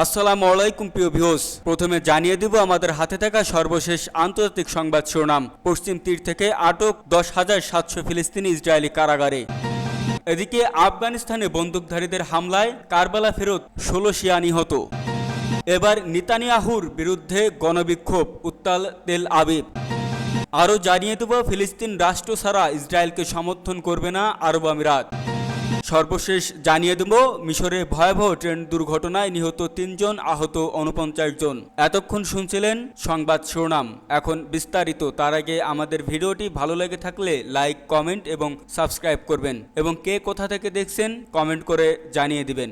আসসালামু আলাইকুম, প্রিয় ভিউস প্রথমে জানিয়ে দেব আমাদের হাতে থাকা সর্বশেষ আন্তর্জাতিক সংবাদ শিরোনাম। পশ্চিম তীর থেকে আটক দশ হাজার সাতশো ফিলিস্তিনি ইসরায়েলি কারাগারে। এদিকে আফগানিস্তানে বন্দুকধারীদের হামলায় কারবালা ফেরত ষোলো শিয়া নিহত। এবার নিতানিয়াহুর বিরুদ্ধে গণবিক্ষোভ, উত্তাল তেল আবিব। আরও জানিয়ে দেব, ফিলিস্তিন রাষ্ট্র ছাড়া ইসরায়েলকে সমর্থন করবে না আরব আমিরাত। সর্বশেষ জানিয়ে দেব, মিশরে ভয়াবহ ট্রেন দুর্ঘটনায় নিহত তিনজন আহত উনপঞ্চাশ জন। এতক্ষণ শুনছিলেন সংবাদ শিরোনাম। এখন বিস্তারিত। তার আগে আমাদের ভিডিওটি ভালো লেগে থাকলে লাইক, কমেন্ট এবং সাবস্ক্রাইব করবেন এবং কে কোথা থেকে দেখছেন কমেন্ট করে জানিয়ে দিবেন।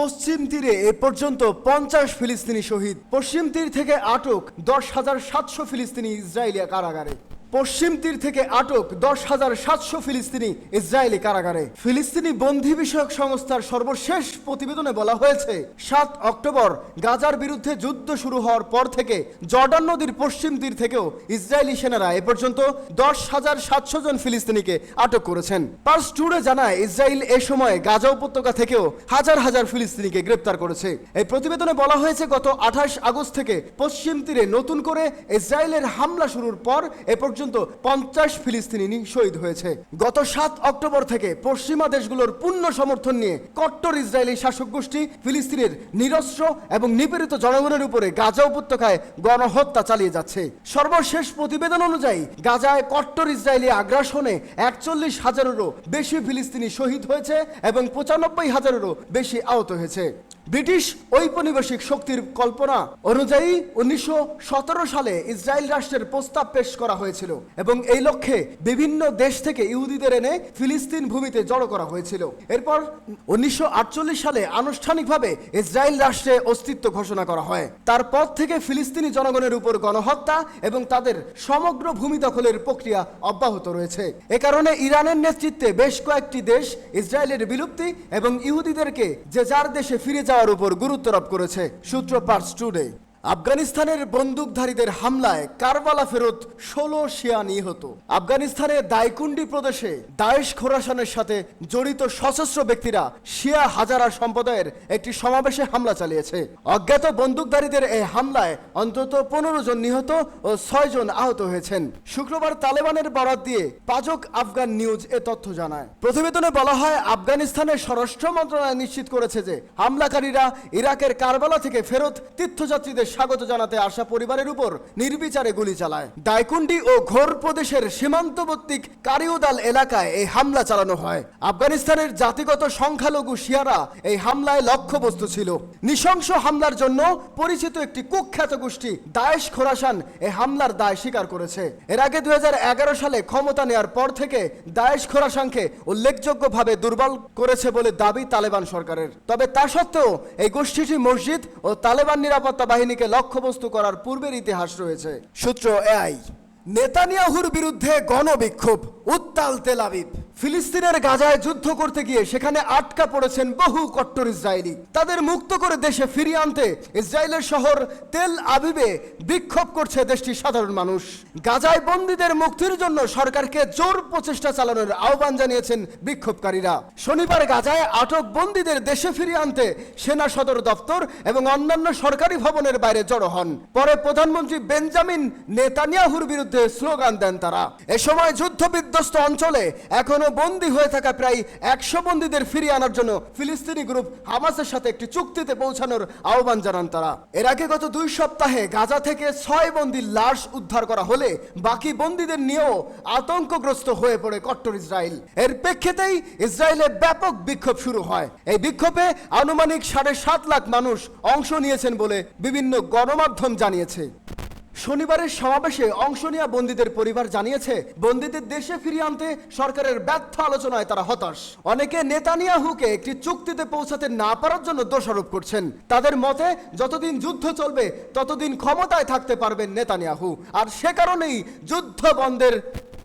পশ্চিম তীরে এ পর্যন্ত পঞ্চাশ ফিলিস্তিনি শহীদ। পশ্চিম তীর থেকে আটক দশ হাজার সাতশো ফিলিস্তিনি ইসরায়েলিয়া কারাগারে। পশ্চিম তীর থেকে আটক দশ হাজার সাতশো ফিলিস্তিনি ইসরায়েলি কারাগারে। ফিলিস্তিনি বন্ধি বিষয়ক সংস্থার সর্বশেষ প্রতিবেদনে বলা হয়েছে, সাত অক্টোবর গাজার বিরুদ্ধে যুদ্ধ শুরু হওয়ার পর থেকে জর্ডান নদীর পশ্চিম তীর থেকেও ইসরায়েলি সেনারা এ পর্যন্ত দশ হাজার সাতশো জন ফিলিস্তিনিকে আটক করেছেন। পার্স টুডে জানায়, ইসরায়েল এ সময় গাজা উপত্যকা থেকেও হাজার হাজার ফিলিস্তিনিকে গ্রেপ্তার করেছে। এই প্রতিবেদনে বলা হয়েছে, গত আঠাশ আগস্ট থেকে পশ্চিম তীরে নতুন করে ইসরায়েলের হামলা শুরুর পর এ পর্যন্ত পঞ্চাশ ফিলিস্তিনি শহীদ হয়েছে। গত সাত অক্টোবর থেকে পশ্চিমা দেশগুলোর পূর্ণ সমর্থন নিয়ে কট্টর ইসরায়েলি শাসক গোষ্ঠী ফিলিস্তিনের নিরস্ত্র এবং নিপীড়িত জনগণের উপরে গাজা উপত্যকায় গণহত্যা চালিয়ে যাচ্ছে। সর্বশেষ প্রতিবেদন অনুযায়ী গাজায় কট্টর ইসরায়েলি আগ্রাসনে একচল্লিশ হাজারেরও বেশি ফিলিস্তিনি শহীদ হয়েছে এবং পঁচানব্বই হাজারেরও বেশি আহত হয়েছে। ব্রিটিশ ঔপনিবেশিক শক্তির কল্পনা অনুযায়ী উনিশশো সালে ইসরায়েল রাষ্ট্রের প্রস্তাব পেশ করা হয়েছিল এবং এই লক্ষ্যে বিভিন্ন দেশ থেকে ইহুদিদের এনে ফিলিস্তিন ভূমিতে জড়ো করা হয়েছিল। এরপর উনিশশো সালে আনুষ্ঠানিকভাবে ইসরায়েল রাষ্ট্রে অস্তিত্ব ঘোষণা করা হয়। তারপর থেকে ফিলিস্তিনি জনগণের উপর গণহত্যা এবং তাদের সমগ্র ভূমি দখলের প্রক্রিয়া অব্যাহত রয়েছে। এ কারণে ইরানের নেতৃত্বে বেশ কয়েকটি দেশ ইসরায়েলের বিলুপ্তি এবং ইহুদিদেরকে যে যার দেশে ফিরে যাওয়ার উপর গুরুত্ব আরোপ করেছে সূত্র পার্টস টুডে। আফগানিস্তানের বন্দুকধারীদের হামলায় কারবালা ফেরত ষোলো শিয়া নিহত। আফগানিস্তানের দাইকুন্ডি প্রদেশে দায়েশ খোরাসানের সাথে জড়িত সশস্ত্র ব্যক্তিরা শিয়া হাজারা সম্প্রদায়ের একটি সমাবেশে হামলা চালিয়েছে। অজ্ঞাত বন্দুকধারীদের এই হামলায় অন্তত পনেরো জন নিহত ও ছয় জন আহত হয়েছেন। শুক্রবার তালেবানের বরাত দিয়ে পাজক আফগান নিউজ এ তথ্য জানায়। প্রতিবেদনে বলা হয়, আফগানিস্তানের স্বরাষ্ট্র মন্ত্রণালয় নিশ্চিত করেছে যে হামলাকারীরা ইরাকের কারবালা থেকে ফেরত তীর্থযাত্রীদের স্বাগত জানাতে আসা পরিবারের উপর নির্বিচারে গুলি চালায়। দাইকুন্ডি ও ঘোর প্রদেশের সীমান্তবর্তী কারিউদাল এলাকায় এই হামলা চালানো হয়। আফগানিস্তানের জাতিগত সংখ্যালঘু শিয়ারা এই হামলায় লক্ষ্যবস্তু ছিল। নৃশংস হামলার জন্য পরিচিত একটি কুখ্যাত গোষ্ঠী দায়েশ খোরাসান এই হামলার দায় স্বীকার করেছে। এর আগে দুই হাজার এগারো সালে ক্ষমতা নেয়ার পর থেকে দায়েশ খোরাসানকে উল্লেখযোগ্যভাবে দুর্বল করেছে বলে দাবি তালেবান সরকারের। তবে তা সত্ত্বেও এই গোষ্ঠীটি মসজিদ ও তালেবান নিরাপত্তা বাহিনীকে লক্ষ্যবস্তু করার পূর্বের ইতিহাস রয়েছে। সূত্র এআই নেতানিয়াহুর বিরুদ্ধে গণবিক্ষোভ উত্তাল তেল আবিব ফিলিস্তিনের গাজায় যুদ্ধ করতে গিয়ে সেখানে আটকা পড়েছেন বহু কট্টর ইসরায়েলি। তাদের মুক্ত করে দেশে ফিরিয়ে আনতে ইসরায়েলের শহর তেল আবিবে বিক্ষোভ করছে দেশটির সাধারণ মানুষ। গাজায় বন্দীদের মুক্তির জন্য সরকারকে জোর প্রচেষ্টা চালানোর আহ্বান জানিয়েছেন বিক্ষোভকারীরা। শনিবার গাজায় আটক বন্দীদের দেশে ফিরিয়ে আনতে সেনা সদর দপ্তর এবং অন্যান্য সরকারি ভবনের বাইরে জড়ো হন। পরে প্রধানমন্ত্রী বেঞ্জামিন নেতানিয়াহুর বিরুদ্ধে স্লোগান দেন তারা। এ সময় যুদ্ধ বিধ্বস্ত অঞ্চলে এখনও বন্দী হয়ে থাকা প্রায় একশো বন্দীদের ফিরিয়ে আনার জন্য ফিলিস্তিনি গ্রুপ হামাসের সাথে একটি চুক্তিতে পৌঁছানোর আহ্বান জানান তারা। এর আগে গত দুই সপ্তাহে গাজা থেকে ছয় বন্দির লাশ উদ্ধার করা হলে বাকি বন্দীদের নিয়েও আতঙ্কগ্রস্ত হয়ে পড়ে কট্টর ইসরায়েল। এর প্রেক্ষিতেই ইসরায়েলে ব্যাপক বিক্ষোভ শুরু হয়। এই বিক্ষোভে আনুমানিক সাড়ে সাত লাখ মানুষ অংশ নিয়েছেন বলে বিভিন্ন গণমাধ্যম জানিয়েছে। শনিবারের সমাবেশে অংশ নেওয়া বন্দীদের পরিবার জানিয়েছে, বন্দীদের দেশে ফিরিয়ে আনতে সরকারের ব্যর্থ আলোচনায় তারা হতাশ। অনেকে নেতানিয়াহুকে একটি চুক্তিতে পৌঁছাতে না পারার জন্য দোষারোপ করছেন। তাদের মতে, যতদিন যুদ্ধ চলবে, ততদিন ক্ষমতায় থাকতে পারবেন নেতানিয়াহু। আর সে কারণেই যুদ্ধ বন্ধের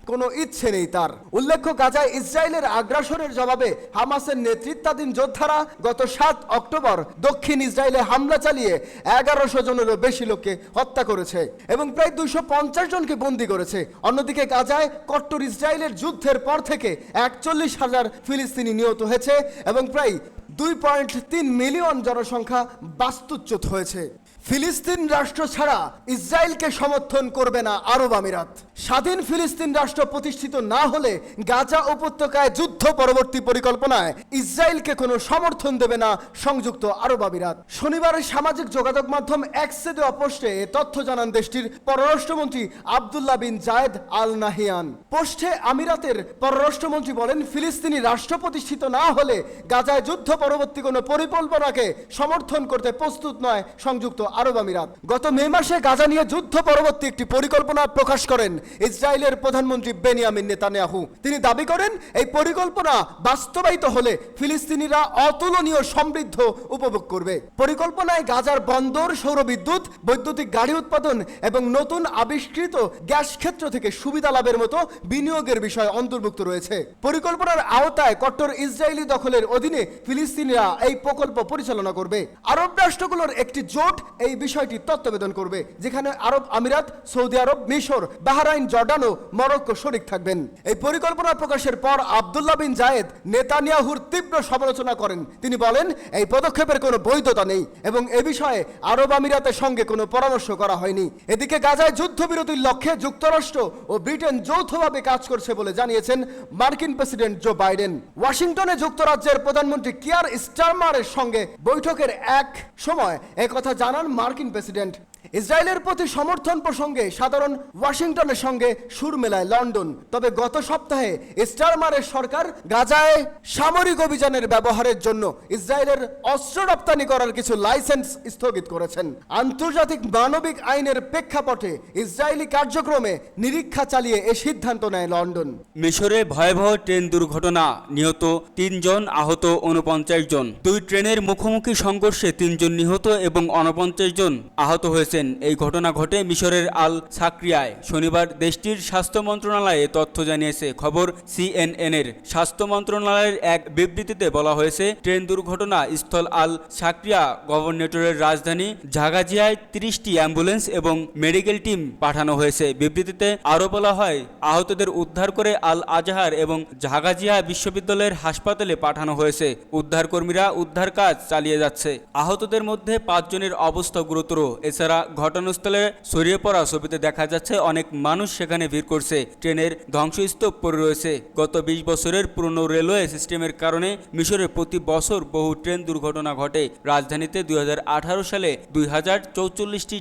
কোনো ইচ্ছে নেই তার। উল্লেখ্য, গাজায় ইসরায়েলের আগ্রাসনের জবাবে হামাসের নেতৃত্বাধীন যোদ্ধারা গত সাত অক্টোবর দক্ষিণ ইসরায়েলে হামলা চালিয়ে এগারোশো জনেরও বেশি লোককে হত্যা করেছে এবং প্রায় দুইশো পঞ্চাশ জনকে বন্দি করেছে। অন্যদিকে গাজায় কট্টর ইসরায়েলের যুদ্ধের পর থেকে একচল্লিশ হাজার ফিলিস্তিনি নিহত হয়েছে এবং প্রায় দুই পয়েন্ট তিন মিলিয়ন জনসংখ্যা বাস্তুচ্যুত হয়েছে। ফিলিস্তিন রাষ্ট্র ছাড়া ইসরায়েলকে সমর্থন করবে না আরব আমিরাত। স্বাধীন ফিলিস্তিন রাষ্ট্র প্রতিষ্ঠিত না হলে গাজা উপত্যকায় যুদ্ধ পরবর্তী পরিকল্পনায় ইসরায়েলকে কোনো সমর্থন দেবে না সংযুক্ত আরব আমিরাত। শনিবার সামাজিক যোগাযোগ মাধ্যম এক্সে দেওয়া পোস্টে তথ্য জানান দেশটির পররাষ্ট্রমন্ত্রী আবদুল্লাহ বিন জায়েদ আল নাহিয়ান পোস্টে আমিরাতের পররাষ্ট্রমন্ত্রী বলেন, ফিলিস্তিনি রাষ্ট্র প্রতিষ্ঠিত না হলে গাজায় যুদ্ধ পরবর্তী কোনো পরিকল্পনাকে সমর্থন করতে প্রস্তুত নয় সংযুক্ত আরব আমিরাত। গত মে মাসে গাজা নিয়ে যুদ্ধ পরবর্তী একটি পরিকল্পনা প্রকাশ করেন ইসরায়েলের প্রধানমন্ত্রী বেনিয়ামিন নেতানিয়াহু। তিনি দাবি করেন, এই পরিকল্পনা বাস্তবায়িত হলে ফিলিস্তিনিরা অতুলনীয় সমৃদ্ধ উপভোগ করবে। পরিকল্পনায় গাজার বন্দর, সৌরবিদ্যুৎ, বৈদ্যুতিক গাড়ি উৎপাদন এবং নতুন আবিষ্কৃত গ্যাস ক্ষেত্র থেকে সুবিধা লাভের মতো বিনিয়োগের বিষয় অন্তর্ভুক্ত রয়েছে। পরিকল্পনার আওতায় কট্টর ইসরায়েলি দখলের অধীনে ফিলিস্তিনিরা এই প্রকল্প পরিচালনা করবে। আরব রাষ্ট্রগুলোর একটি জোট এই বিষয়টি তত্ত্বাবধান করবে, যেখানে আরব আমিরাত, সৌদি আরব, মিশর, বাহরাইন, জর্ডান ও মরক্কো শরিক থাকবেন। এই পরিকল্পনা প্রকাশের পর আবদুল্লাহ বিন জায়েদ নেতানিয়াহুর তীব্র সমালোচনা করেন। তিনি বলেন, এই পদক্ষেপের কোনো বৈধতা নেই এবং এ বিষয়ে আরব আমিরাতের সঙ্গে কোনো পরামর্শ করা হয়নি। এদিকে গাজায় যুদ্ধবিরতির লক্ষ্যে যুক্তরাষ্ট্র ও ব্রিটেন যৌথভাবে কাজ করছে বলে জানিয়েছেন মার্কিন প্রেসিডেন্ট জো বাইডেন। ওয়াশিংটনে যুক্তরাজ্যের প্রধানমন্ত্রী কিয়ার স্টারমারের সঙ্গে বৈঠকের এক সময় একথা জানান মার্কিন প্রেসিডেন্ট ইসরায়েলের প্রতি সমর্থন প্রসঙ্গে সাধারণ ওয়াশিংটনের সঙ্গে সুর মেলায় লন্ডন। তবে গত সপ্তাহে স্টারমারের সরকার গাজায় সামরিক অভিযানের ব্যবহারের জন্য ইসরায়েলের অস্ত্র রপ্তানি করার কিছু লাইসেন্স স্থগিত করেছেন। আন্তর্জাতিক মানবিক আইনের প্রেক্ষাপটে ইসরায়েলি কার্যক্রমে নিরীক্ষা চালিয়ে এ সিদ্ধান্ত নেয় লন্ডন। মিশরে ভয়াবহ ট্রেন দুর্ঘটনা, নিহত তিনজন, আহত উনপঞ্চাশ জন। দুই ট্রেনের মুখোমুখি সংঘর্ষে তিনজন নিহত এবং উনপঞ্চাশ জন আহত হয়েছেন এই ঘটনা ঘটে মিশরের আল সাক্রিয়ায়। শনিবার দেশটির স্বাস্থ্য মন্ত্রণালয়ে তথ্য জানিয়েছে। খবর সিএনএন এর। স্বাস্থ্য মন্ত্রণালয়ের এক বিবৃতিতে বলা হয়েছে, ট্রেন দুর্ঘটনা স্থল আল সাক্রিয়া গভর্নরেটরের রাজধানী ঝাগাজিয়ায় তিরিশটি অ্যাম্বুলেন্স এবং মেডিকেল টিম পাঠানো হয়েছে। বিবৃতিতে আরও বলা হয়, আহতদের উদ্ধার করে আল আজহার এবং ঝাগাজিয়া বিশ্ববিদ্যালয়ের হাসপাতালে পাঠানো হয়েছে। উদ্ধারকর্মীরা উদ্ধার কাজ চালিয়ে যাচ্ছে। আহতদের মধ্যে পাঁচজনের অবস্থা গুরুতর। এছাড়া ঘটনাস্থলে ছড়িয়ে পড়া ছবিতে দেখা যাচ্ছে অনেক মানুষ সেখানে ভিড় করছে। ট্রেনের ধ্বংসস্তূপ পড়ে রয়েছে। গত বিশ বছরের পুরনো রেলওয়ে সিস্টেমের কারণে মিশরে প্রতি বছর বহু ট্রেন দুর্ঘটনা ঘটে। রাজধানীতে দুই হাজার আঠারো সালে দুই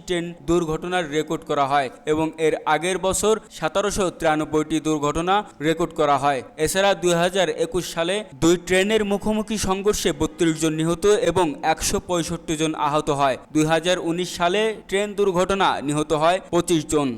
ট্রেন দুর্ঘটনার রেকর্ড করা হয় এবং এর আগের বছর সতেরোশো তিরানব্বইটি দুর্ঘটনা রেকর্ড করা হয়। এছাড়া দুই হাজার একুশ সালে দুই ট্রেনের মুখোমুখি সংঘর্ষে বত্রিশ জন নিহত এবং একশো পঁয়ষট্টি জন আহত হয়। দুই হাজার উনিশ সালে ট্রেন দুর্ঘটনা নিহত হয় পঁচিশ জন।